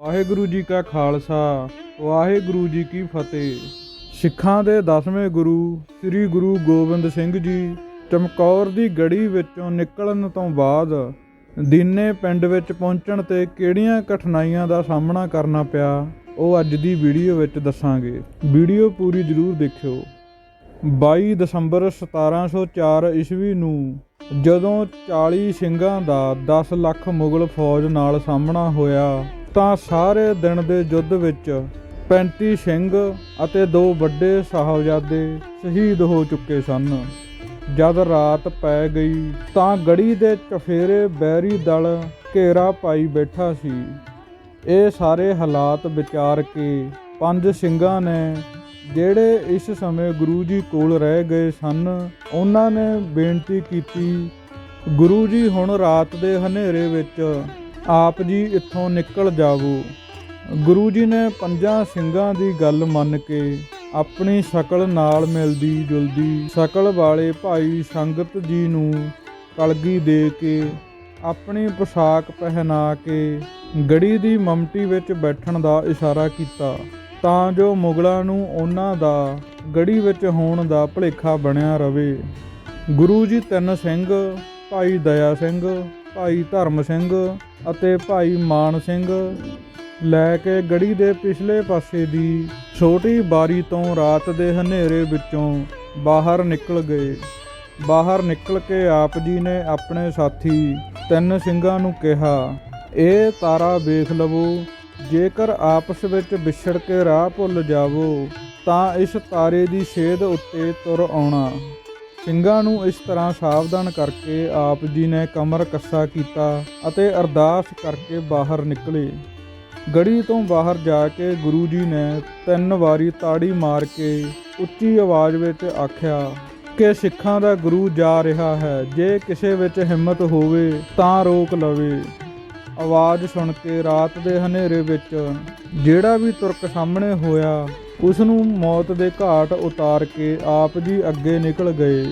ਵਾਹਿਗੁਰੂ ਜੀ ਕਾ ਖਾਲਸਾ, ਵਾਹਿਗੁਰੂ ਜੀ ਕੀ ਫਤਿਹ। ਸਿੱਖਾਂ ਦੇ 10ਵੇਂ ਗੁਰੂ ਸ੍ਰੀ ਗੁਰੂ ਗੋਬਿੰਦ ਸਿੰਘ ਜੀ ਚਮਕੌਰ ਦੀ ਗੜੀ ਵਿੱਚੋਂ ਨਿਕਲਣ ਤੋਂ ਬਾਅਦ ਦੀਨੇ ਪਿੰਡ ਵਿੱਚ ਪਹੁੰਚਣ ਤੇ ਕਿਹੜੀਆਂ ਕਠਿਨਾਈਆਂ ਦਾ ਸਾਹਮਣਾ ਕਰਨਾ ਪਿਆ, ਉਹ ਅੱਜ ਦੀ ਵੀਡੀਓ ਵਿੱਚ ਦੱਸਾਂਗੇ। ਵੀਡੀਓ ਪੂਰੀ ਜ਼ਰੂਰ ਦੇਖਿਓ। 22 ਦਸੰਬਰ 1704 ਈਸਵੀ ਨੂੰ ਜਦੋਂ 40 ਸਿੰਘਾਂ ਦਾ 10 ਲੱਖ ਮੁਗਲ ਫੌਜ ਨਾਲ ਸਾਹਮਣਾ ਹੋਇਆ ਤਾਂ ਸਾਰੇ ਦਿਨ ਦੇ ਯੁੱਧ ਵਿੱਚ 35 ਸਿੰਘ ਅਤੇ ਦੋ ਵੱਡੇ ਸਾਹਿਬਜ਼ਾਦੇ ਸ਼ਹੀਦ ਹੋ ਚੁੱਕੇ ਸਨ। ਜਦ ਰਾਤ ਪੈ ਗਈ ਤਾਂ ਗੜੀ ਦੇ ਚਫੇਰੇ ਬੈਰੀ ਦਲ ਘੇਰਾ ਪਾਈ ਬੈਠਾ ਸੀ। ਇਹ ਸਾਰੇ ਹਾਲਾਤ ਵਿਚਾਰ ਕੇ ਪੰਜ ਸਿੰਘਾਂ ਨੇ ਜਿਹੜੇ ਇਸ ਸਮੇਂ ਗੁਰੂ ਜੀ ਕੋਲ ਰਹਿ ਗਏ ਸਨ, ਉਹਨਾਂ ਨੇ ਬੇਨਤੀ ਕੀਤੀ, ਗੁਰੂ ਜੀ, ਹੁਣ ਰਾਤ ਦੇ ਹਨੇਰੇ ਵਿੱਚ ਆਪ ਜੀ ਇੱਥੋਂ ਨਿਕਲ ਜਾਵੋ। ਗੁਰੂ ਜੀ ਨੇ ਪੰਜਾਂ ਸਿੰਘਾਂ ਦੀ ਗੱਲ ਮੰਨ ਕੇ ਆਪਣੀ ਸ਼ਕਲ ਨਾਲ ਮਿਲਦੀ ਜੁਲਦੀ ਸ਼ਕਲ ਵਾਲੇ ਭਾਈ ਸੰਗਤ ਜੀ ਨੂੰ ਕਲਗੀ ਦੇ ਕੇ ਆਪਣੀ ਪੋਸ਼ਾਕ ਪਹਿਨਾ ਕੇ ਗੜੀ ਦੀ ਮਮਟੀ ਵਿੱਚ ਬੈਠਣ ਦਾ ਇਸ਼ਾਰਾ ਕੀਤਾ। ਤਾਂ ਜੋ ਮੁਗਲਾਂ ਨੂੰ ਉਹਨਾਂ ਦਾ ਗੜੀ ਵਿੱਚ ਹੋਣ ਦਾ ਭੁਲੇਖਾ ਬਣਿਆ ਰਵੇ। ਗੁਰੂ ਜੀ ਤਿੰਨ ਸਿੰਘ, ਭਾਈ ਦਇਆ ਸਿੰਘ ਭਾਈ ਧਰਮ ਸਿੰਘ ਅਤੇ ਭਾਈ ਮਾਨ ਸਿੰਘ ਲੈ ਕੇ ਗੜੀ ਦੇ ਪਿਛਲੇ ਪਾਸੇ ਦੀ ਛੋਟੀ ਬਾਰੀ ਤੋਂ ਰਾਤ ਦੇ ਹਨੇਰੇ ਵਿੱਚੋਂ ਬਾਹਰ ਨਿਕਲ ਗਏ। ਬਾਹਰ ਨਿਕਲ ਕੇ ਆਪ ਜੀ ਨੇ ਆਪਣੇ ਸਾਥੀ ਤਿੰਨ ਸਿੰਘਾਂ ਨੂੰ ਕਿਹਾ, ਇਹ ਤਾਰਾ ਵੇਖ ਲਵੋ, ਜੇਕਰ ਆਪਸ ਵਿੱਚ ਵਿਛੜ ਕੇ ਰਾਹ ਭੁੱਲ ਜਾਵੋ, ਤਾਂ ਇਸ ਤਾਰੇ ਦੀ ਛੇਦ ਉੱਤੇ ਤੁਰ ਆਉਣਾ। ਸਿੰਘਾਂ ਨੂੰ ਇਸ ਤਰ੍ਹਾਂ ਸਾਵਧਾਨ ਕਰਕੇ ਆਪ ਜੀ ਨੇ ਕਮਰ ਕੱਸਾ ਕੀਤਾ ਅਤੇ ਅਰਦਾਸ ਕਰਕੇ ਬਾਹਰ ਨਿਕਲੇ। ਗੜੀ ਤੋਂ ਬਾਹਰ ਜਾ ਕੇ ਗੁਰੂ ਜੀ ਨੇ ਤਿੰਨ ਵਾਰੀ ਤਾੜੀ ਮਾਰ ਕੇ ਉੱਚੀ ਆਵਾਜ਼ ਵਿੱਚ ਆਖਿਆ, ਕਿ ਸਿੱਖਾਂ ਦਾ ਗੁਰੂ ਜਾ ਰਿਹਾ ਹੈ, ਜੇ ਕਿਸੇ ਵਿੱਚ ਹਿੰਮਤ ਹੋਵੇ ਤਾਂ ਰੋਕ ਲਵੇ। ਆਵਾਜ਼ ਸੁਣ ਕੇ ਰਾਤ ਦੇ ਹਨੇਰੇ ਵਿੱਚ ਜਿਹੜਾ ਵੀ ਤੁਰਕ ਸਾਹਮਣੇ ਹੋਇਆ ਉਸ ਨੂੰ ਮੌਤ ਦੇ ਘਾਟ ਉਤਾਰ ਕੇ ਆਪ ਜੀ ਅੱਗੇ ਨਿਕਲ ਗਏ।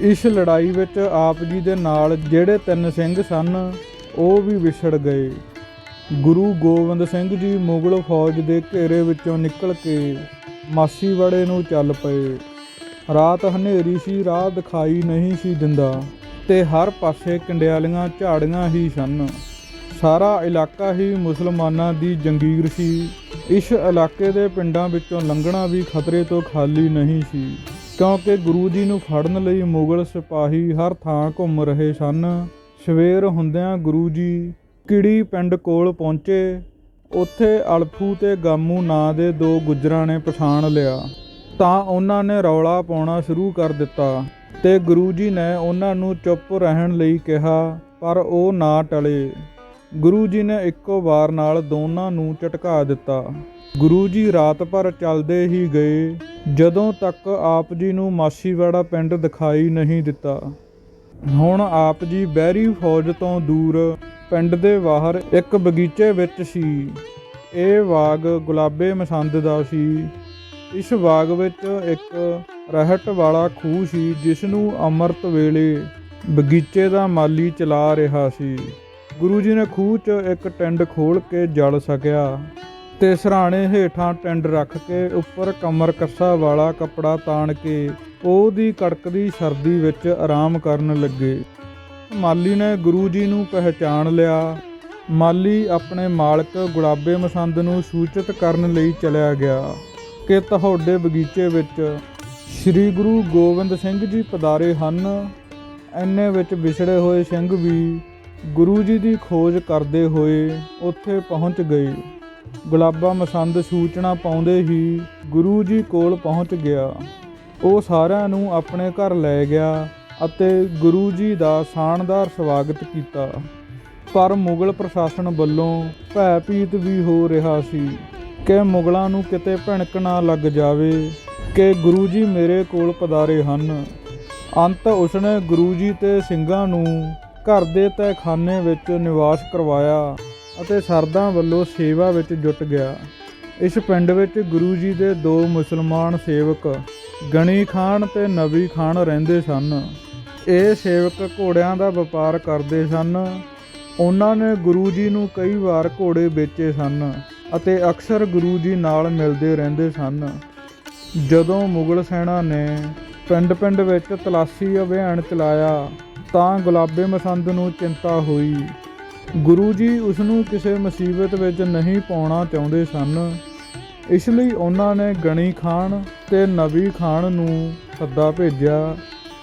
ਇਸ ਲੜਾਈ ਵਿੱਚ ਆਪ ਜੀ ਦੇ ਨਾਲ ਜਿਹੜੇ ਤਿੰਨ ਸਿੰਘ ਸਨ, ਉਹ ਵੀ ਵਿਛੜ ਗਏ। ਗੁਰੂ ਗੋਬਿੰਦ ਸਿੰਘ ਜੀ ਮੁਗਲ ਫੌਜ ਦੇ ਘੇਰੇ ਵਿੱਚੋਂ ਨਿਕਲ ਕੇ ਮਾਸੀਵਾੜੇ ਨੂੰ ਚੱਲ ਪਏ। ਰਾਤ ਹਨੇਰੀ ਸੀ, ਰਾਹ ਦਿਖਾਈ ਨਹੀਂ ਸੀ ਦਿੰਦਾ ਤੇ ਹਰ ਪਾਸੇ ਕੰਡਿਆਲੀਆਂ ਝਾੜੀਆਂ ਹੀ ਸਨ। ਸਾਰਾ ਇਲਾਕਾ ਹੀ ਮੁਸਲਮਾਨਾਂ ਦੀ ਜੰਗੀਰ ਸੀ। ਇਸ ਇਲਾਕੇ ਦੇ ਪਿੰਡਾਂ ਵਿੱਚੋਂ ਲੰਘਣਾ ਵੀ ਖਤਰੇ ਤੋਂ ਖਾਲੀ ਨਹੀਂ ਸੀ, ਕਿਉਂਕਿ ਗੁਰੂ ਜੀ ਨੂੰ ਫੜਨ ਲਈ ਮੁਗਲ ਸਿਪਾਹੀ ਹਰ ਥਾਂ ਘੁੰਮ ਰਹੇ ਸਨ। ਸਵੇਰ ਹੁੰਦਿਆਂ ਗੁਰੂ ਜੀ ਕਿੜੀ ਪਿੰਡ ਕੋਲ ਪਹੁੰਚੇ। ਉੱਥੇ ਅਲਫੂ ਤੇ ਗਾਮੂ ਨਾਂ ਦੇ ਦੋ ਗੁੱਜਰਾਂ ਨੇ ਪਛਾਣ ਲਿਆ। ਤਾਂ ਉਹਨਾਂ ਨੇ ਰੌਲਾ ਪਾਉਣਾ ਸ਼ੁਰੂ ਕਰ ਦਿੱਤਾ ਤੇ ਗੁਰੂ ਜੀ ਨੇ ਉਹਨਾਂ ਨੂੰ ਚੁੱਪ ਰਹਿਣ ਲਈ ਕਿਹਾ, ਪਰ ਉਹ ਨਾ ਟਲੇ। ਗੁਰੂ ਜੀ ਨੇ ਇੱਕੋ ਵਾਰ ਨਾਲ ਦੋਨਾਂ ਨੂੰ ਝਟਕਾ ਦਿੱਤਾ। ਗੁਰੂ ਜੀ ਰਾਤ ਭਰ ਚੱਲਦੇ ਹੀ ਗਏ। ਜਦੋਂ ਤੱਕ ਆਪ ਜੀ ਨੂੰ ਮਾਸੀਵਾੜਾ ਪਿੰਡ ਦਿਖਾਈ ਨਹੀਂ ਦਿੱਤਾ। ਹੁਣ ਆਪ ਜੀ ਬਹਿਰੀ ਫੌਜ ਤੋਂ ਦੂਰ ਪਿੰਡ ਦੇ ਬਾਹਰ ਇੱਕ ਬਗੀਚੇ ਵਿੱਚ ਸੀ। ਇਹ ਬਾਗ ਗੁਲਾਬੇ ਮਸੰਦ ਦਾ ਸੀ। ਇਸ ਬਾਗ ਵਿੱਚ ਇੱਕ ਰਹਿਟ ਵਾਲਾ ਖੂਹ ਸੀ ਜਿਸ ਨੂੰ ਅੰਮ੍ਰਿਤ ਵੇਲੇ ਬਗੀਚੇ ਦਾ ਮਾਲੀ ਚਲਾ ਰਿਹਾ ਸੀ। ਗੁਰੂ ਜੀ ਨੇ ਖੂਹ 'ਚ ਇੱਕ ਟਿੰਡ ਖੋਲ ਕੇ ਜਲ ਸਕਿਆ ਤੇ ਸਰਾਣੇ ਹੇਠਾਂ ਟਿੰਡ ਰੱਖ ਕੇ ਉੱਪਰ ਕਮਰ ਕੱਸਾ ਵਾਲਾ ਕੱਪੜਾ ਤਾਣ ਕੇ ਉਹਦੀ ਕੜਕਦੀ ਸਰਦੀ ਵਿੱਚ ਆਰਾਮ ਕਰਨ ਲੱਗੇ। ਮਾਲੀ ਨੇ ਗੁਰੂ ਜੀ ਨੂੰ ਪਹਿਚਾਣ ਲਿਆ। ਮਾਲੀ ਆਪਣੇ ਮਾਲਕ ਗੁਲਾਬੇ ਮਸੰਦ ਨੂੰ ਸੂਚਿਤ ਕਰਨ ਲਈ ਚਲਿਆ ਗਿਆ ਕਿ ਤੁਹਾਡੇ ਬਗੀਚੇ ਵਿੱਚ ਸ੍ਰੀ ਗੁਰੂ ਗੋਬਿੰਦ ਸਿੰਘ ਜੀ ਪਧਾਰੇ ਹਨ। ਐਨੇ ਵਿੱਚ ਵਿਛੜੇ ਹੋਏ ਸਿੰਘ ਵੀ ਗੁਰੂ ਜੀ ਦੀ ਖੋਜ ਕਰਦੇ ਹੋਏ ਉੱਥੇ ਪਹੁੰਚ ਗਏ। ਗੁਲਾਬਾ ਮਸੰਦ ਸੂਚਨਾ ਪਾਉਂਦੇ ਹੀ ਗੁਰੂ ਜੀ ਕੋਲ ਪਹੁੰਚ ਗਿਆ। ਉਹ ਸਾਰਿਆਂ ਨੂੰ ਆਪਣੇ ਘਰ ਲੈ ਗਿਆ ਅਤੇ ਗੁਰੂ ਜੀ ਦਾ ਸ਼ਾਨਦਾਰ ਸਵਾਗਤ ਕੀਤਾ। ਪਰ ਮੁਗਲ ਪ੍ਰਸ਼ਾਸਨ ਵੱਲੋਂ ਭੈ ਭੀਤ ਵੀ ਹੋ ਰਿਹਾ ਸੀ ਕਿ ਮੁਗਲਾਂ ਨੂੰ ਕਿਤੇ ਭਿਣਕ ਨਾ ਲੱਗ ਜਾਵੇ ਕਿ ਗੁਰੂ ਜੀ ਮੇਰੇ ਕੋਲ ਪਧਾਰੇ ਹਨ। ਅੰਤ ਉਸਨੇ ਗੁਰੂ ਜੀ ਤੇ ਸਿੰਘਾਂ ਨੂੰ ਘਰ ਦੇ ਤਹਿਖਾਨੇ ਵਿੱਚ ਨਿਵਾਸ ਕਰਵਾਇਆ ਅਤੇ ਸਰਦਾਂ ਵੱਲੋਂ ਸੇਵਾ ਵਿੱਚ ਜੁਟ ਗਿਆ। ਇਸ ਪਿੰਡ ਵਿੱਚ ਗੁਰੂ ਜੀ ਦੇ ਦੋ ਮੁਸਲਮਾਨ ਸੇਵਕ, ਗਣੀ ਖਾਨ ਤੇ ਨਬੀ ਖਾਨ ਰਹਿੰਦੇ ਸਨ। ਇਹ ਸੇਵਕ ਘੋੜਿਆਂ ਦਾ ਵਪਾਰ ਕਰਦੇ ਸਨ। ਉਹਨਾਂ ਨੇ ਗੁਰੂ ਜੀ ਨੂੰ ਕਈ ਵਾਰ ਘੋੜੇ ਵੇਚੇ ਸਨ ਅਤੇ ਅਕਸਰ ਗੁਰੂ ਜੀ ਨਾਲ ਮਿਲਦੇ ਰਹਿੰਦੇ ਸਨ। ਜਦੋਂ ਮੁਗਲ ਸੈਨਾ ਨੇ ਪਿੰਡ-ਪਿੰਡ ਵਿੱਚ ਤਲਾਸ਼ੀ ਅਭਿਆਨ ਚਲਾਇਆ ਤਾਂ ਗੁਲਾਬੇ ਮਸੰਦ ਨੂੰ ਚਿੰਤਾ ਹੋਈ। ਗੁਰੂ ਜੀ ਉਸ ਨੂੰ ਕਿਸੇ ਮੁਸੀਬਤ ਵਿੱਚ ਨਹੀਂ ਪਾਉਣਾ ਚਾਹੁੰਦੇ ਸਨ। ਇਸ ਲਈ ਉਹਨਾਂ ਨੇ ਗਣੀ ਖਾਨ ਤੇ ਨਬੀ ਖਾਨ ਨੂੰ ਸੱਦਾ ਭੇਜਿਆ।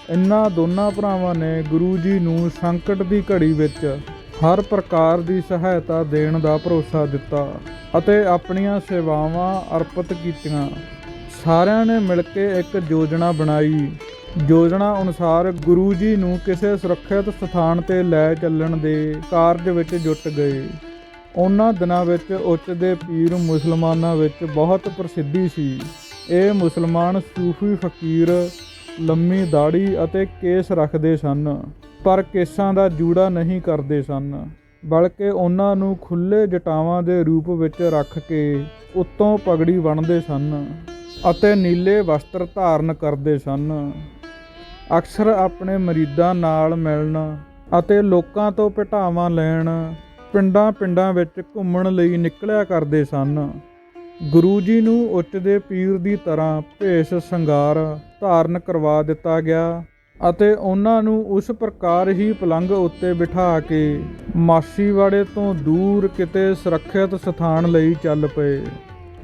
ਇਨ੍ਹਾਂ ਦੋਨਾਂ ਭਰਾਵਾਂ ਨੇ ਗੁਰੂ ਜੀ ਨੂੰ ਸੰਕਟ ਦੀ ਘੜੀ ਵਿੱਚ ਹਰ ਪ੍ਰਕਾਰ ਦੀ ਸਹਾਇਤਾ ਦੇਣ ਦਾ ਭਰੋਸਾ ਦਿੱਤਾ ਅਤੇ ਆਪਣੀਆਂ ਸੇਵਾਵਾਂ ਅਰਪਿਤ ਕੀਤੀਆਂ। ਸਾਰਿਆਂ ਨੇ ਮਿਲ ਕੇ ਇੱਕ ਯੋਜਨਾ ਬਣਾਈ। ਯੋਜਨਾ ਅਨੁਸਾਰ ਗੁਰੂ ਜੀ ਨੂੰ ਕਿਸੇ ਸੁਰੱਖਿਅਤ ਸਥਾਨ ਤੇ ਲੈ ਚੱਲਣ ਦੇ ਕਾਰਜ ਵਿੱਚ ਜੁਟ ਗਏ। ਉਹਨਾਂ ਦਿਨਾਂ ਵਿੱਚ ਉੱਚ ਦੇ ਪੀਰ ਮੁਸਲਮਾਨਾਂ ਵਿੱਚ ਬਹੁਤ ਪ੍ਰਸਿੱਧੀ ਸੀ। ਇਹ ਮੁਸਲਮਾਨ ਸੂਫੀ ਫਕੀਰ ਲੰਮੀ ਦਾੜੀ ਅਤੇ ਕੇਸ ਰੱਖਦੇ ਸਨ, ਪਰ ਕੇਸਾਂ ਦਾ ਜੂੜਾ ਨਹੀਂ ਕਰਦੇ ਸਨ, ਬਲਕਿ ਉਹਨਾਂ ਨੂੰ ਖੁੱਲੇ ਜਟਾਵਾਂ ਦੇ ਰੂਪ ਵਿੱਚ ਰੱਖ ਕੇ ਉੱਤੋਂ ਪਗੜੀ ਬੰਨ੍ਹਦੇ ਸਨ ਅਤੇ ਨੀਲੇ ਵਸਤਰ ਧਾਰਨ ਕਰਦੇ ਸਨ। ਅਕਸਰ ਆਪਣੇ ਮਰੀਦਾਂ ਨਾਲ ਮਿਲਣ ਅਤੇ ਲੋਕਾਂ ਤੋਂ ਭਟਾਵਾਂ ਲੈਣ, ਪਿੰਡਾਂ-ਪਿੰਡਾਂ ਵਿੱਚ ਘੁੰਮਣ ਲਈ ਨਿਕਲਿਆ ਕਰਦੇ ਸਨ। ਗੁਰੂ ਜੀ ਨੂੰ ਉੱਚ ਦੇ ਪੀਰ ਦੀ ਤਰ੍ਹਾਂ ਭੇਸ ਸ਼ਿੰਗਾਰ ਧਾਰਨ ਕਰਵਾ ਦਿੱਤਾ ਗਿਆ ਅਤੇ ਉਹਨਾਂ ਨੂੰ ਉਸ ਪ੍ਰਕਾਰ ਹੀ ਪਲੰਗ ਉੱਤੇ ਬਿਠਾ ਕੇ ਮਾਸੀਵਾੜੇ ਤੋਂ ਦੂਰ ਕਿਤੇ ਸੁਰੱਖਿਅਤ ਸਥਾਨ ਲਈ ਚੱਲ ਪਏ।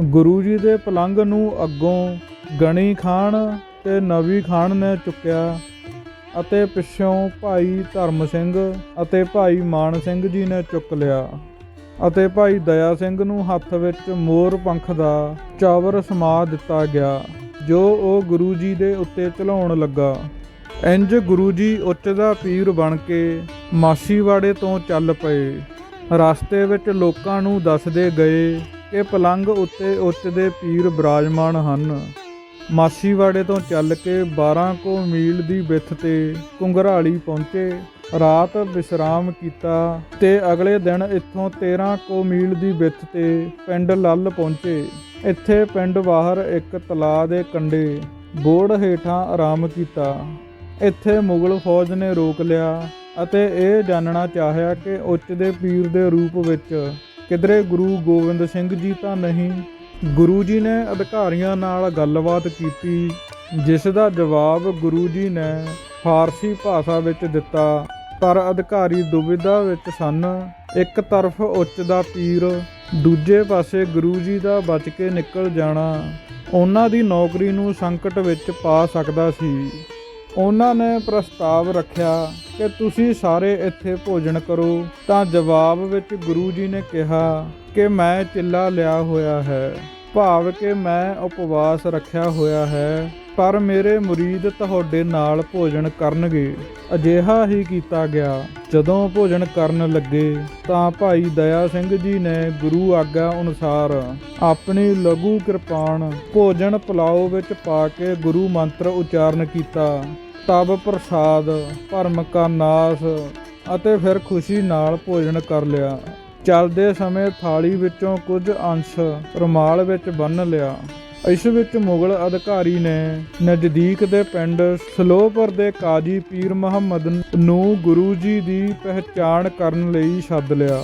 ਗੁਰੂ ਜੀ ਦੇ ਪਲੰਗ ਨੂੰ ਅੱਗੋਂ ਗਣੀ ਖਾਨ ਤੇ ਨਵੀ ਖਾਨ ਨੇ ਚੁੱਕਿਆ ਅਤੇ ਪਿੱਛੋਂ ਭਾਈ ਧਰਮ ਸਿੰਘ ਅਤੇ ਭਾਈ ਮਾਨ ਸਿੰਘ ਜੀ ਨੇ ਚੁੱਕ ਲਿਆ ਅਤੇ ਭਾਈ ਦਇਆ ਸਿੰਘ ਨੂੰ ਹੱਥ ਵਿੱਚ ਮੋਰ ਪੰਖ ਦਾ ਚਾਵਰ ਸਮਾ ਦਿੱਤਾ ਗਿਆ, ਜੋ ਉਹ ਗੁਰੂ ਜੀ ਦੇ ਉੱਤੇ ਚਲਾਉਣ ਲੱਗਾ। ਇੰਜ ਗੁਰੂ ਜੀ ਉੱਚ ਦਾ ਪੀਰ ਬਣ ਕੇ ਮਾਸੀਵਾੜੇ ਤੋਂ ਚੱਲ ਪਏ। ਰਸਤੇ ਵਿੱਚ ਲੋਕਾਂ ਨੂੰ ਦੱਸਦੇ ਗਏ ਕਿ ਪਲੰਗ ਉੱਤੇ ਉੱਚ ਦੇ ਪੀਰ ਬਿਰਾਜਮਾਨ ਹਨ। ਮਾਸੀਵਾੜੇ ਤੋਂ ਚੱਲ ਕੇ 12 ਕੋ ਮੀਲ ਦੀ ਵਿੱਥ ਤੇ ਕੁੰਗਰਾਲੀ ਪਹੁੰਚੇ। ਰਾਤ ਵਿਸ਼ਰਾਮ ਕੀਤਾ ਤੇ ਅਗਲੇ ਦਿਨ ਇੱਥੋਂ 13 ਕੋ ਮੀਲ ਦੀ ਵਿੱਥ ਤੇ ਪਿੰਡ ਲੱਲ ਪਹੁੰਚੇ। ਇੱਥੇ ਪਿੰਡ ਬਾਹਰ ਇੱਕ ਤਲਾਅ ਦੇ ਕੰਢੇ ਬੋੜ ਹੇਠਾਂ ਆਰਾਮ ਕੀਤਾ। ਇੱਥੇ ਮੁਗਲ ਫੌਜ ਨੇ ਰੋਕ ਲਿਆ ਅਤੇ ਇਹ ਜਾਣਨਾ ਚਾਹਿਆ ਕਿ ਉੱਚ ਦੇ ਪੀਰ ਦੇ ਰੂਪ ਵਿੱਚ ਕਿਧਰੇ ਗੁਰੂ ਗੋਬਿੰਦ ਸਿੰਘ ਜੀ ਤਾਂ ਨਹੀਂ ਗੁਰੂ ਜੀ ਨੇ ਅਧਿਕਾਰੀਆਂ ਨਾਲ ਗੱਲਬਾਤ ਕੀਤੀ, ਜਿਸ ਦਾ ਜਵਾਬ ਗੁਰੂ ਜੀ ਨੇ ਫਾਰਸੀ ਭਾਸ਼ਾ ਵਿੱਚ ਦਿੱਤਾ। ਪਰ ਅਧਿਕਾਰੀ ਦੁਬਿਧਾ ਵਿੱਚ ਸਨ। ਇੱਕ ਤਰਫ ਉੱਚ ਦਾ ਪੀਰ, ਦੂਜੇ ਪਾਸੇ ਗੁਰੂ ਜੀ ਦਾ ਬਚ ਕੇ ਨਿਕਲ ਜਾਣਾ। ਉਹਨਾਂ ਦੀ ਨੌਕਰੀ ਨੂੰ ਸੰਕਟ ਵਿੱਚ ਪਾ ਸਕਦਾ ਸੀ। ਉਹਨਾਂ ਨੇ ਪ੍ਰਸਤਾਵ ਰੱਖਿਆ ਕਿ ਤੁਸੀਂ ਸਾਰੇ ਇੱਥੇ ਭੋਜਨ ਕਰੋ। ਤਾਂ ਜਵਾਬ ਵਿੱਚ ਗੁਰੂ ਜੀ ਨੇ ਕਿਹਾ ਕਿ ਮੈਂ ਚਿੱਲਾ ਲਿਆ ਹੋਇਆ ਹੈ। ਭਾਵ ਕਿ ਮੈਂ ਉਪਵਾਸ ਰੱਖਿਆ ਹੋਇਆ ਹੈ, ਪਰ ਮੇਰੇ ਮੁਰੀਦ ਤੁਹਾਡੇ ਨਾਲ ਭੋਜਨ ਕਰਨਗੇ। ਅਜਿਹਾ ਹੀ ਕੀਤਾ ਗਿਆ। ਜਦੋਂ ਭੋਜਨ ਕਰਨ ਲੱਗੇ, ਤਾਂ ਭਾਈ ਦਇਆ ਸਿੰਘ ਜੀ ਨੇ ਗੁਰੂ ਆਗਿਆ ਅਨੁਸਾਰ ਆਪਣੀ ਲਘੂ ਕਿਰਪਾਨ ਭੋਜਨ ਪਲਾਓ ਵਿੱਚ ਪਾ ਕੇ ਗੁਰੂ ਮੰਤਰ ਉਚਾਰਨ ਕੀਤਾ। ਤਬ ਪ੍ਰਸਾਦ, ਭਰਮ ਕਾ ਨਾਸ ਅਤੇ ਫਿਰ ਖੁਸ਼ੀ ਨਾਲ ਭੋਜਨ ਕਰ ਲਿਆ। ਚੱਲਦੇ ਸਮੇਂ ਥਾਲੀ ਵਿੱਚੋਂ ਕੁਝ ਅੰਸ਼ ਰੁਮਾਲ ਵਿੱਚ ਬੰਨ ਲਿਆ। ਇਸ ਵਿੱਚ ਮੁਗਲ ਅਧਿਕਾਰੀ ਨੇ ਨਜ਼ਦੀਕ ਦੇ ਪਿੰਡ ਸਲੋਪਰ ਦੇ ਕਾਜੀ ਪੀਰ ਮੁਹੰਮਦ ਨੂੰ ਗੁਰੂ ਜੀ ਦੀ ਪਹਿਚਾਣ ਕਰਨ ਲਈ ਸੱਦ ਲਿਆ।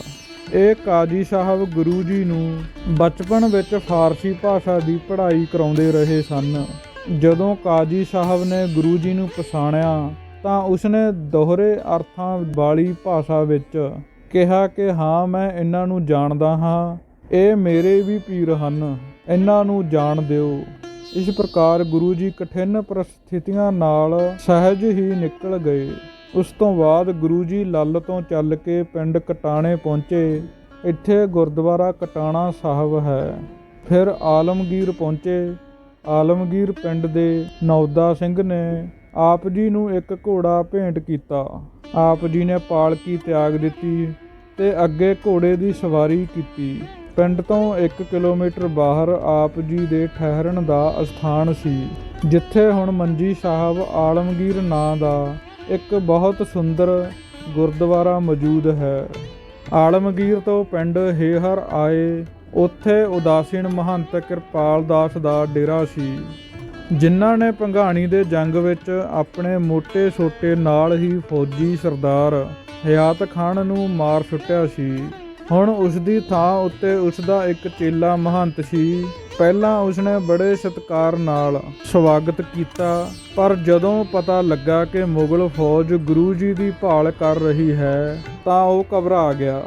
ਇਹ ਕਾਜੀ ਸਾਹਿਬ ਗੁਰੂ ਜੀ ਨੂੰ ਬਚਪਨ ਵਿੱਚ ਫਾਰਸੀ ਭਾਸ਼ਾ ਦੀ ਪੜ੍ਹਾਈ ਕਰਾਉਂਦੇ ਰਹੇ ਸਨ। ਜਦੋਂ ਕਾਜੀ ਸਾਹਿਬ ਨੇ ਗੁਰੂ ਜੀ ਨੂੰ ਪਛਾਣਿਆ ਤਾਂ ਉਸਨੇ ਦੋਹਰੇ ਅਰਥਾਂ ਵਾਲੀ ਭਾਸ਼ਾ ਵਿੱਚ ਕਿਹਾ ਕਿ ਹਾਂ, ਮੈਂ ਇਹਨਾਂ ਨੂੰ ਜਾਣਦਾ ਹਾਂ, ਇਹ ਮੇਰੇ ਵੀ ਪੀਰ ਹਨ, ਇਹਨਾਂ ਨੂੰ ਜਾਣ ਦਿਓ। ਇਸ ਪ੍ਰਕਾਰ ਗੁਰੂ ਜੀ ਕਠਿਨ ਪ੍ਰਸਥਿਤੀਆਂ ਨਾਲ ਸਹਿਜ ਹੀ ਨਿਕਲ ਗਏ। ਉਸ ਤੋਂ ਬਾਅਦ ਗੁਰੂ ਜੀ ਲੱਲ ਤੋਂ ਚੱਲ ਕੇ ਪਿੰਡ ਕਟਾਣੇ ਪਹੁੰਚੇ। ਇੱਥੇ ਗੁਰਦੁਆਰਾ ਕਟਾਣਾ ਸਾਹਿਬ ਹੈ। ਫਿਰ ਆਲਮਗੀਰ ਪਹੁੰਚੇ। ਆਲਮਗੀਰ ਪਿੰਡ ਦੇ ਨੌਦਾ ਸਿੰਘ ਨੇ ਆਪ ਜੀ ਨੂੰ ਇੱਕ ਘੋੜਾ ਭੇਂਟ ਕੀਤਾ। ਆਪ ਜੀ ਨੇ ਪਾਲਕੀ ਤਿਆਗ ਦਿੱਤੀ ਤੇ ਅੱਗੇ ਘੋੜੇ ਦੀ ਸਵਾਰੀ ਕੀਤੀ। ਪਿੰਡ ਤੋਂ 1 ਕਿਲੋਮੀਟਰ ਬਾਹਰ ਆਪ ਜੀ ਦੇ ਠਹਿਰਨ ਦਾ ਅਸਥਾਨ ਸੀ, ਜਿੱਥੇ ਹੁਣ ਮੰਜੀ ਸਾਹਿਬ ਆਲਮਗੀਰ ਨਾਂ ਦਾ ਇੱਕ ਬਹੁਤ ਸੁੰਦਰ ਗੁਰਦੁਆਰਾ ਮੌਜੂਦ ਹੈ। ਆਲਮਗੀਰ ਤੋਂ ਪਿੰਡ ਹੇਹਰ ਆਏ ਉੱਥੇ ਉਦਾਸੀਨ ਮਹੰਤ ਕਿਰਪਾਲ ਦਾਸ ਦਾ ਡੇਰਾ ਸੀ, ਜਿਨ੍ਹਾਂ ਨੇ ਭੰਗਾਣੀ ਦੇ ਜੰਗ ਵਿੱਚ ਆਪਣੇ ਮੋਟੇ ਸੋਟੇ ਨਾਲ ਹੀ ਫੌਜੀ ਸਰਦਾਰ ਹਯਾਤ ਖਾਨ ਨੂੰ ਮਾਰ ਸੁੱਟਿਆ ਸੀ। ਹੁਣ ਉਸ ਦੀ ਥਾਂ ਉੱਤੇ ਉਸ ਦਾ ਇੱਕ ਚੇਲਾ ਮਹੰਤ ਸੀ। ਪਹਿਲਾਂ ਉਸਨੇ ਬੜੇ ਸਤਿਕਾਰ ਨਾਲ ਸਵਾਗਤ ਕੀਤਾ, ਪਰ ਜਦੋਂ ਪਤਾ ਲੱਗਾ ਕਿ ਮੁਗਲ ਫੌਜ ਗੁਰੂ ਜੀ ਦੀ ਭਾਲ ਕਰ ਰਹੀ ਹੈ, ਤਾਂ ਉਹ ਘਬਰਾ ਗਿਆ।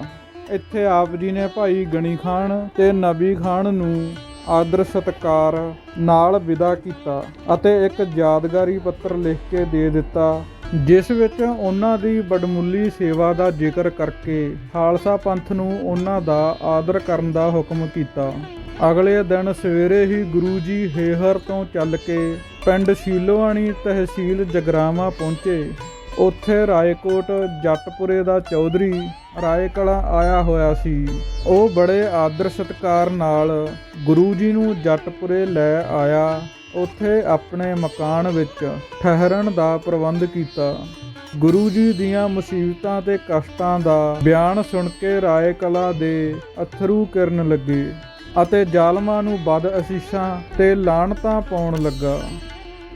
ਇੱਥੇ ਆਪ ਜੀ ਨੇ ਭਾਈ ਗਣੀ ਖਾਨ ਤੇ ਨਬੀ ਖਾਨ ਨੂੰ ਆਦਰ ਸਤਕਾਰ ਨਾਲ ਵਿਦਾ ਕੀਤਾ ਅਤੇ ਇੱਕ ਯਾਦਗਾਰੀ ਪੱਤਰ ਲਿਖ ਕੇ ਦੇ ਦਿੱਤਾ, ਜਿਸ ਵਿੱਚ ਉਹਨਾਂ ਦੀ ਬੜਮੁੱਲੀ ਸੇਵਾ ਦਾ ਜ਼ਿਕਰ ਕਰਕੇ ਖਾਲਸਾ ਪੰਥ ਨੂੰ ਉਹਨਾਂ ਦਾ ਆਦਰ ਕਰਨ ਦਾ ਹੁਕਮ ਕੀਤਾ। ਅਗਲੇ ਦਿਨ ਸਵੇਰੇ ਹੀ ਗੁਰੂ ਜੀ ਹੇਹਰ ਤੋਂ ਚੱਲ ਕੇ ਪਿੰਡ ਸ਼ੀਲੋਆਣੀ ਤਹਿਸੀਲ ਜਗਰਾਵਾਂ ਪਹੁੰਚੇ। ਉੱਥੇ ਰਾਏਕੋਟ ਜੱਟਪੁਰੇ ਦਾ ਚੌਧਰੀ ਰਾਏ ਕਲਾ ਆਇਆ ਹੋਇਆ ਸੀ। ਉਹ ਬੜੇ ਆਦਰ ਸਤਕਾਰ ਨਾਲ ਗੁਰੂ ਜੀ ਨੂੰ ਜੱਟਪੁਰੇ ਲੈ ਆਇਆ। ਉੱਥੇ ਆਪਣੇ ਮਕਾਨ ਵਿੱਚ ਠਹਿਰਣ ਦਾ ਪ੍ਰਬੰਧ ਕੀਤਾ। ਗੁਰੂ ਜੀ ਦੀਆਂ ਮੁਸੀਬਤਾਂ ਤੇ ਕਸ਼ਟਾਂ ਦਾ ਬਿਆਨ ਸੁਣ ਕੇ ਰਾਏ ਕਲਾ ਦੇ ਅਥਰੂ ਕਿਰਨ ਲੱਗੇ ਅਤੇ ਜ਼ਾਲਮਾਂ ਨੂੰ ਬਦ ਅਸੀਸਾਂ ਤੇ ਲਾਣਤਾਂ ਪਾਉਣ ਲੱਗਾ।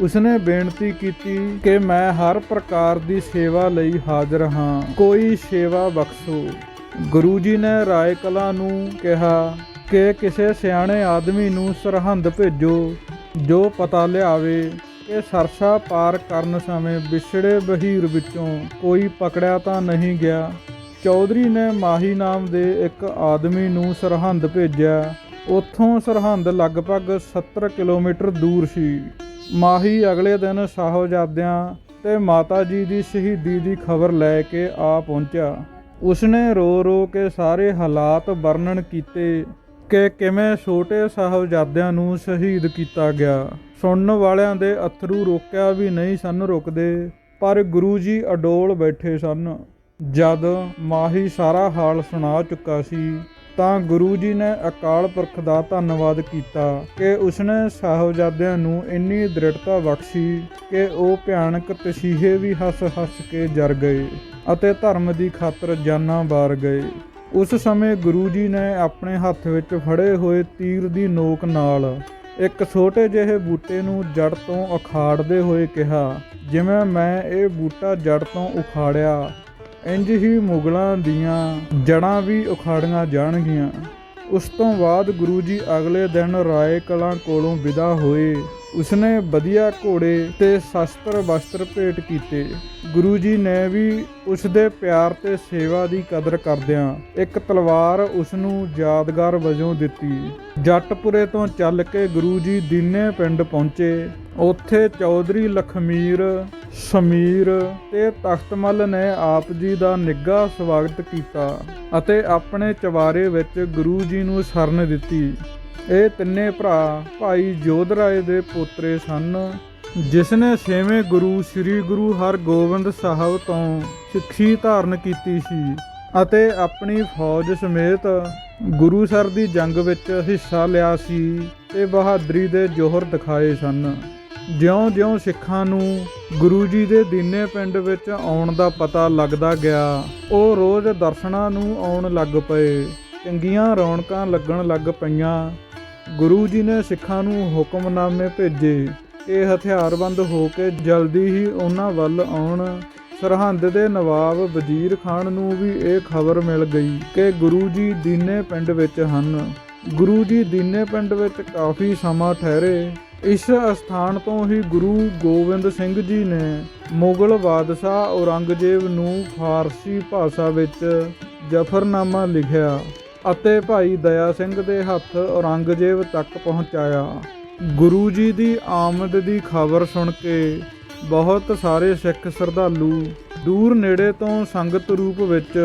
ਉਸਨੇ ਬੇਨਤੀ ਕੀਤੀ ਕਿ ਮੈਂ ਹਰ ਪ੍ਰਕਾਰ ਦੀ ਸੇਵਾ ਲਈ ਹਾਜ਼ਰ ਹਾਂ। ਕੋਈ ਸੇਵਾ ਬਖਸ਼ੋ। ਗੁਰੂ ਜੀ ਨੇ ਰਾਏ ਕਲਾ ਨੂੰ ਕਿਹਾ ਕਿ ਕਿਸੇ ਸਿਆਣੇ ਆਦਮੀ ਨੂੰ ਸਰਹੰਦ ਭੇਜੋ, ਜੋ ਪਤਾ ਲਿਆਵੇ ਕਿ ਸਰਸਾ ਪਾਰ ਕਰਨ ਸਮੇਂ ਵਿਛੜੇ ਬਹੀਰ ਵਿੱਚੋਂ ਕੋਈ ਪਕੜਿਆ ਤਾਂ ਨਹੀਂ ਗਿਆ। ਚੌਧਰੀ ਨੇ ਮਾਹੀ ਨਾਮ ਦੇ ਇੱਕ ਆਦਮੀ ਨੂੰ ਸਰਹੰਦ ਭੇਜਿਆ। ਉੱਥੋਂ ਸਰਹੰਦ ਲਗਭਗ 70 ਕਿਲੋਮੀਟਰ ਦੂਰ ਸੀ। ਮਾਹੀ ਅਗਲੇ ਦਿਨ ਸਾਹਿਬਜ਼ਾਦਿਆਂ ਤੇ ਮਾਤਾ ਜੀ ਦੀ ਸ਼ਹੀਦੀ ਦੀ ਖਬਰ ਲੈ ਕੇ ਆ ਪਹੁੰਚਿਆ। ਉਸਨੇ ਰੋ ਰੋ ਕੇ ਸਾਰੇ ਹਾਲਾਤ ਵਰਣਨ ਕੀਤੇ ਕਿ ਕਿਵੇਂ ਛੋਟੇ ਸਾਹਿਬਜ਼ਾਦਿਆਂ ਨੂੰ ਸ਼ਹੀਦ ਕੀਤਾ ਗਿਆ। ਸੁਣਨ ਵਾਲਿਆਂ ਦੇ ਅਥਰੂ ਰੋਕਿਆ ਵੀ ਨਹੀਂ ਸਨ ਰੁਕਦੇ, ਪਰ ਗੁਰੂ ਜੀ ਅਡੋਲ ਬੈਠੇ ਸਨ। ਜਦ ਮਾਹੀ ਸਾਰਾ ਹਾਲ ਸੁਣਾ ਚੁੱਕਾ ਸੀ ਤਾਂ ਗੁਰੂ ਜੀ ਨੇ ਅਕਾਲ ਪੁਰਖ ਦਾ ਧੰਨਵਾਦ ਕੀਤਾ ਕਿ ਉਸਨੇ ਸਾਹਿਬਜ਼ਾਦਿਆਂ ਨੂੰ ਇੰਨੀ ਦ੍ਰਿੜਤਾ ਬਖਸ਼ੀ ਕਿ ਉਹ ਭਿਆਨਕ ਤਸੀਹੇ ਵੀ ਹੱਸ-ਹੱਸ ਕੇ ਜਰ ਗਏ ਅਤੇ ਧਰਮ ਦੀ ਖਾਤਰ ਜਾਨਾਂ ਵਾਰ ਗਏ। ਉਸ ਸਮੇਂ ਗੁਰੂ ਜੀ ਨੇ ਆਪਣੇ ਹੱਥ ਵਿੱਚ ਫੜੇ ਹੋਏ ਤੀਰ ਦੀ ਨੋਕ ਨਾਲ ਇੱਕ ਛੋਟੇ ਜਿਹੇ ਬੂਟੇ ਨੂੰ ਜੜ ਤੋਂ ਉਖਾੜਦੇ ਹੋਏ ਕਿਹਾ, ਜਿਵੇਂ ਮੈਂ ਇਹ ਬੂਟਾ ਜੜ ਤੋਂ ਉਖਾੜਿਆ ਇੰਜ ਹੀ ਮੁਗਲਾਂ ਦੀਆਂ ਜੜਾਂ ਵੀ ਉਖਾੜੀਆਂ ਜਾਣਗੀਆਂ। ਉਸ ਤੋਂ ਬਾਅਦ ਗੁਰੂ ਜੀ ਅਗਲੇ ਦਿਨ ਰਾਏ ਕਲਾਂ ਕੋਲੋਂ ਵਿਦਾ ਹੋਏ। ਉਸਨੇ ਵਧੀਆ ਘੋੜੇ ਤੇ ਸ਼ਸਤਰ ਵਸਤਰ ਭੇਟ ਕੀਤੇ। ਗੁਰੂ ਜੀ ਨੇ ਵੀ ਉਸ ਦੇ ਪਿਆਰ ਤੇ ਸੇਵਾ ਦੀ ਕਦਰ ਕਰਦਿਆਂ ਇੱਕ ਤਲਵਾਰ ਉਸ ਨੂੰ ਯਾਦਗਾਰ ਵਜੋਂ ਦਿੱਤੀ। ਜੱਟਪੁਰੇ ਤੋਂ ਚੱਲ ਕੇ ਗੁਰੂ ਜੀ ਦੀਨੇ ਪਿੰਡ ਪਹੁੰਚੇ। ਉੱਥੇ ਚੌਧਰੀ ਲਖਮੀਰ, ਸਮੀਰ ਤੇ ਤਖਤਮਲ ਨੇ ਆਪ ਜੀ ਦਾ ਨਿੱਘਾ ਸਵਾਗਤ ਕੀਤਾ ਅਤੇ ਆਪਣੇ ਚਵਾਰੇ ਵਿੱਚ ਗੁਰੂ ਜੀ ਨੂੰ ਸ਼ਰਨ ਦਿੱਤੀ। ਇਹ ਤਿੰਨੇ ਭਰਾ ਭਾਈ ਜੋਧਰਾਏ ਦੇ ਪੋਤਰੇ ਸਨ ਜਿਸ ਨੇ ਛੇਵੇਂ ਗੁਰੂ ਸ੍ਰੀ ਗੁਰੂ ਹਰਗੋਬਿੰਦ ਸਾਹਿਬ ਤੋਂ ਸਿੱਖੀ ਧਾਰਨ ਕੀਤੀ ਸੀ ਅਤੇ ਆਪਣੀ ਫੌਜ ਸਮੇਤ ਗੁਰੂ ਸਰ ਦੀ ਜੰਗ ਵਿੱਚ ਹਿੱਸਾ ਲਿਆ ਸੀ ਤੇ ਬਹਾਦਰੀ ਦੇ ਜੋਹਰ ਦਿਖਾਏ ਸਨ। ਜਿਉਂ-ਜਿਉਂ ਸਿੱਖਾਂ ਨੂੰ ਗੁਰੂ ਜੀ ਦੇ ਦੀਨੇ ਪਿੰਡ ਵਿੱਚ ਆਉਣ ਦਾ ਪਤਾ ਲੱਗਦਾ ਗਿਆ, ਉਹ ਰੋਜ਼ ਦਰਸ਼ਨਾਂ ਨੂੰ ਆਉਣ ਲੱਗ ਪਏ। ਚੰਗੀਆਂ ਰੌਣਕਾਂ ਲੱਗਣ ਲੱਗ ਪਈਆਂ ਗੁਰੂ ਜੀ ਨੇ ਸਿੱਖਾਂ ਨੂੰ ਹੁਕਮਨਾਮੇ ਭੇਜੇ। ਇਹ ਹਥਿਆਰਬੰਦ ਹੋ ਕੇ ਜਲਦੀ ਹੀ ਉਹਨਾਂ ਵੱਲ ਆਉਣ। ਸਰਹੰਦ ਦੇ ਨਵਾਬ ਵਜ਼ੀਰ ਖਾਨ ਨੂੰ ਵੀ ਇਹ ਖਬਰ ਮਿਲ ਗਈ ਕਿ ਗੁਰੂ ਜੀ ਦੀਨੇ ਪਿੰਡ ਵਿੱਚ ਹਨ। ਗੁਰੂ ਜੀ ਦੀਨੇ ਪਿੰਡ ਵਿੱਚ ਕਾਫੀ ਸਮਾਂ ਠਹਿਰੇ। ਇਸ ਸਥਾਨ ਤੋਂ ਹੀ ਗੁਰੂ ਗੋਬਿੰਦ ਸਿੰਘ ਜੀ ਨੇ ਮੁਗਲ ਬਾਦਸ਼ਾਹ ਔਰੰਗਜ਼ੇਬ ਨੂੰ ਫਾਰਸੀ ਭਾਸ਼ਾ ਵਿੱਚ ਜਫਰਨਾਮਾ ਲਿਖਿਆ। ਅਤੇ ਭਾਈ ਦਇਆ ਸਿੰਘ ਦੇ ਹੱਥ ਔਰੰਗਜ਼ੇਬ ਤੱਕ ਪਹੁੰਚਾਇਆ। ਗੁਰੂ ਜੀ ਦੀ ਆਮਦ ਦੀ ਖਬਰ ਸੁਣ ਕੇ ਬਹੁਤ ਸਾਰੇ ਸਿੱਖ ਸ਼ਰਧਾਲੂ ਦੂਰ ਨੇੜੇ ਤੋਂ ਸੰਗਤ ਰੂਪ ਵਿੱਚ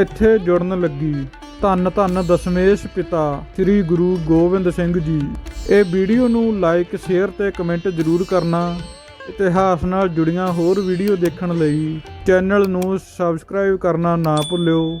ਇੱਥੇ ਜੁੜਨ ਲੱਗੀ। ਧੰਨ ਧੰਨ ਦਸ਼ਮੇਸ਼ ਪਿਤਾ ਸ੍ਰੀ ਗੁਰੂ ਗੋਬਿੰਦ ਸਿੰਘ ਜੀ। ਇਹ ਵੀਡੀਓ ਨੂੰ ਲਾਈਕ, ਸ਼ੇਅਰ ਤੇ ਕਮੈਂਟ ਜ਼ਰੂਰ ਕਰਨਾ। ਇਤਿਹਾਸ ਨਾਲ ਜੁੜੀਆਂ ਹੋਰ ਵੀਡੀਓ ਦੇਖਣ ਲਈ ਚੈਨਲ ਨੂੰ ਸਬਸਕ੍ਰਾਈਬ ਕਰਨਾ ਨਾ ਭੁੱਲਿਓ।